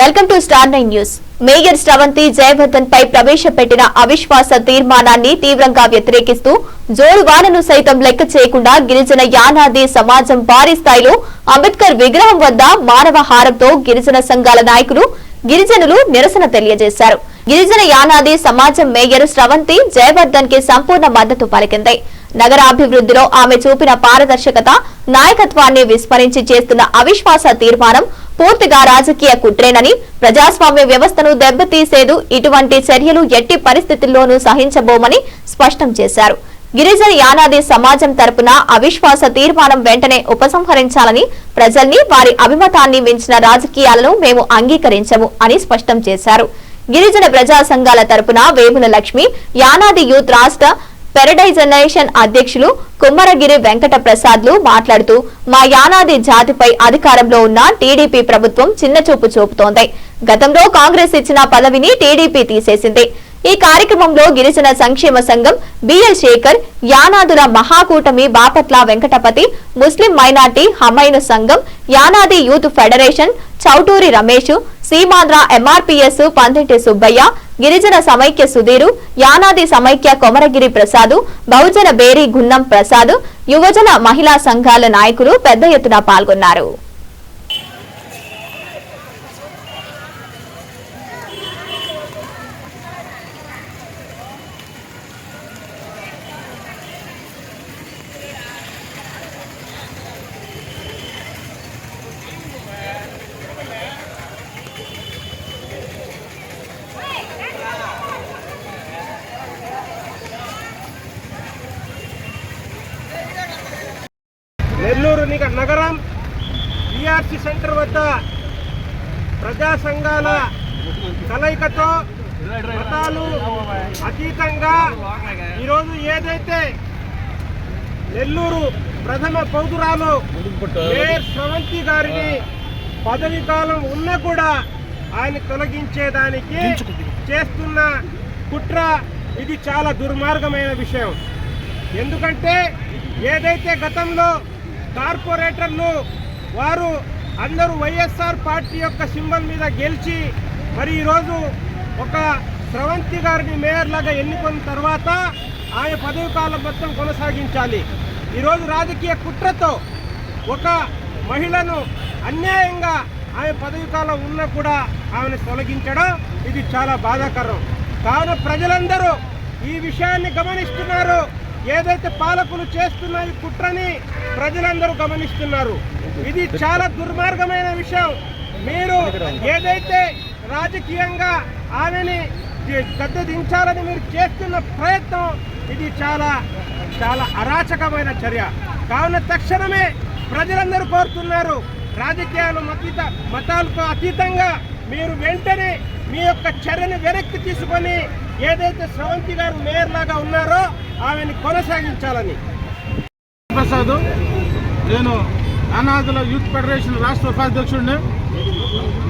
Welcome to star nine news. Mayor Sravanthi Jayavardhan పై ప్రవేశపెట్టిన అవిశ్వాస తీర్మానాన్ని తీవ్రంగా వ్యతిరేకిస్తూ జోరువానను సైతం లెక్క చేయకుండా గిరిజన యానాది సమాజం భారీ స్థాయిలో అంబేద్కర్ విగ్రహం వద్ద మానవ హారంతో గిరిజన సంఘాల నాయకులు గిరిజనులు నిరసన తెలియజేశారు. గిరిజన యానాది సమాజం మేయర్ శ్రవంతి జయవర్ధన్కి సంపూర్ణ మద్దతు పలికింది. నగరాభివృద్ధిలో ఆమె చూపిన పారదర్శకత నాయకత్వాన్ని విస్మరించి చేస్తున్న అవిశ్వాస తీర్మానం పూర్తిగా రాజకీయ కుట్రేనని ప్రజాస్వామ్య వ్యవస్థను దెబ్బతీసేదు ఇటువంటి చర్యలు ఎట్టి పరిస్థితుల్లోనూ సహించబోమని స్పష్టం చేశారు. గిరిజన యానాది సమాజం తరపున అవిశ్వాస తీర్మానం వెంటనే ఉపసంహరించాలని ప్రజల్ని వారి అభిమతాన్ని మించిన రాజకీయాలను మేము అంగీకరించము అని స్పష్టం చేశారు. గిరిజన ప్రజా సంఘాల తరపున వేముల లక్ష్మి యానాది యూత్ రాష్ట్ర పెరడైజనేషన్ అధ్యక్షులు కుమ్మరగిరి వెంకట ప్రసాద్లు మాట్లాడుతూ మా యానాది జాతిపై అధికారంలో ఉన్న టీడీపీ ప్రభుత్వం చిన్నచూపు చూపుతోంది. గతంలో కాంగ్రెస్ ఇచ్చిన పదవిని టీడీపీ తీసేసింది. ఈ కార్యక్రమంలో గిరిజన సంక్షేమ సంఘం బిఎల్ శేఖర్ యానాదుల మహాకూటమి బాపట్ల వెంకటపతి ముస్లిం మైనార్టీ హమైను సంఘం Yanadi youth federation Chowturi Ramesh Seemandhra MRPS Pandinti Subbaiah గిరిజన సమైక్య సుధీరు యానాది సమైక్య కొమరగిరి ప్రసాదు బహుజన బేరి గున్నం ప్రసాద్ యువజన మహిళా సంఘాల నాయకులు పెద్ద ఎత్తున పాల్గొన్నారు. నెల్లూరు నిగ- నగరం ఈఆర్సీ సెంటర్ వద్ద ప్రజా సంఘాల కలయికతో మతాలు అతీతంగా ఈరోజు ఏదైతే నెల్లూరు ప్రథమ పౌతురాలు మేయర్ స్రవంతి గారిని పదవి కాలం ఉన్నా కూడా ఆయన తొలగించేదానికి చేస్తున్న కుట్ర ఇది చాలా దుర్మార్గమైన విషయం. ఎందుకంటే ఏదైతే గతంలో కార్పొరేటర్లు వారు అందరూ వైఎస్ఆర్ పార్టీ యొక్క సింబల్ మీద గెలిచి మరి ఈరోజు ఒక స్రవంతి గారిని మేయర్ లాగా ఎన్నుకున్న తర్వాత ఆయన పదవి కాలం మొత్తం కొనసాగించాలి. ఈరోజు రాజకీయ కుట్రతో ఒక మహిళను అన్యాయంగా ఆమె పదవి కాలం ఉన్నా కూడా ఆమెను తొలగించడం ఇది చాలా బాధాకరం. కావున ప్రజలందరూ ఈ విషయాన్ని గమనిస్తున్నారు. ఏదైతే పాలకులు చేస్తున్న ఈ కుట్రని ప్రజలందరూ గమనిస్తున్నారు. ఇది చాలా దుర్మార్గమైన విషయం. మీరు ఏదైతే రాజకీయంగా ఆమెని గద్దె దించాలని మీరు చేస్తున్న ప్రయత్నం ఇది చాలా చాలా అరాచకమైన చర్య. కావున తక్షణమే ప్రజలందరూ కోరుతున్నారు రాజకీయాలు మతీత మతాలకు అతీతంగా మీరు వెంటనే మీ యొక్క చర్యను వెనక్కి తీసుకొని ఏదైతే స్రవంతి గారు మేయర్ లాగా ఉన్నారో ఆమెను కొనసాగించాలని. ప్రసాద్ నేను యానాదుల యూత్ ఫెడరేషన్ రాష్ట్ర ఉపాధ్యక్షుడిని.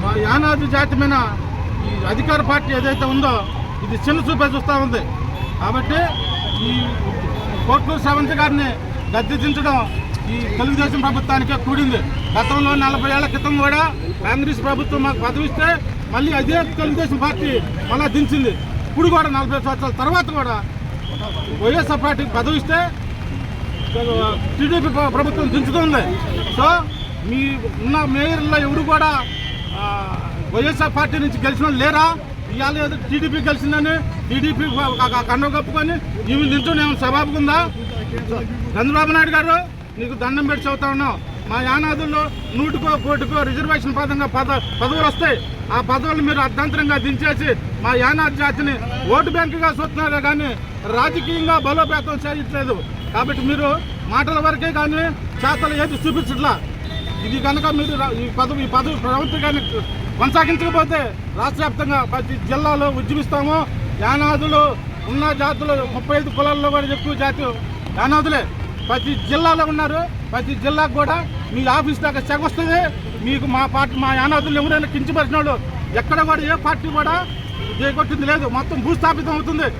మా యానాదు జాతి మీద ఈ అధికార పార్టీ ఏదైతే ఉందో ఇది చిన్న చూపే చూస్తూ ఉంది. కాబట్టి ఈ కోట్లూరు సవంతి గారిని గద్దెదించడం ఈ తెలుగుదేశం ప్రభుత్వానికే కూడింది. గతంలో నలభై ఏళ్ళ క్రితం కూడా కాంగ్రెస్ ప్రభుత్వం మాకు పదవిస్తే మళ్ళీ అదే తెలుగుదేశం పార్టీ మళ్ళా దించింది. ఇప్పుడు కూడా నలభై సంవత్సరాల తర్వాత కూడా వైఎస్ఆర్ పార్టీకి పదవిస్తే టీడీపీ ప్రభుత్వం దించుతుంది. సో మీ ఉన్న మేయర్లో ఎవరు కూడా వైఎస్ఆర్ పార్టీ నుంచి గెలిచిన లేరా? ఇవాళ ఏదో టీడీపీ గెలిచిందని టీడీపీ కండ కప్పుకొని ఇవి నిల్చొని ఏమైనా సబాబుగా ఉందా చంద్రబాబు నాయుడు గారు నీకు దండం పెట్టి చదువుతా ఉన్నావు. మా యానాదుల్లో నూటికో కోటికో రిజర్వేషన్ పదంగా పద పదవులు వస్తాయి. ఆ పదవులు మీరు అర్ధంతరంగా దించేసి మా యానాది జాతిని ఓటు బ్యాంకుగా చూస్తున్నారే కానీ రాజకీయంగా బలోపేతం చేయట్లేదు. కాబట్టి మీరు మాటల వరకే కానీ చేతలు ఏది చూపించట్లా? ఇది కనుక మీరు ఈ పదవి ఈ పదవి ప్రభుత్వం కానీ కొనసాగించకపోతే రాష్ట్ర వ్యాప్తంగా ప్రతి జిల్లాలో ఉద్యమిస్తాము. యానాదులు ఉన్న జాతులు ముప్పై ఐదు కులాల్లో కూడా ఎక్కువ జాతి యానాదులే. ప్రతి జిల్లాలో ఉన్నారు. ప్రతి జిల్లాకు కూడా మీ ఆఫీస్ దాకా చెక్ వస్తుంది. మీకు మా పార్టీ మా యానాదులు ఎవరైనా కించపరిచిన వాళ్ళు ఎక్కడ కూడా ఏ పార్టీ కూడా చేకొట్టింది లేదు. మొత్తం భూస్థాపితం అవుతుంది.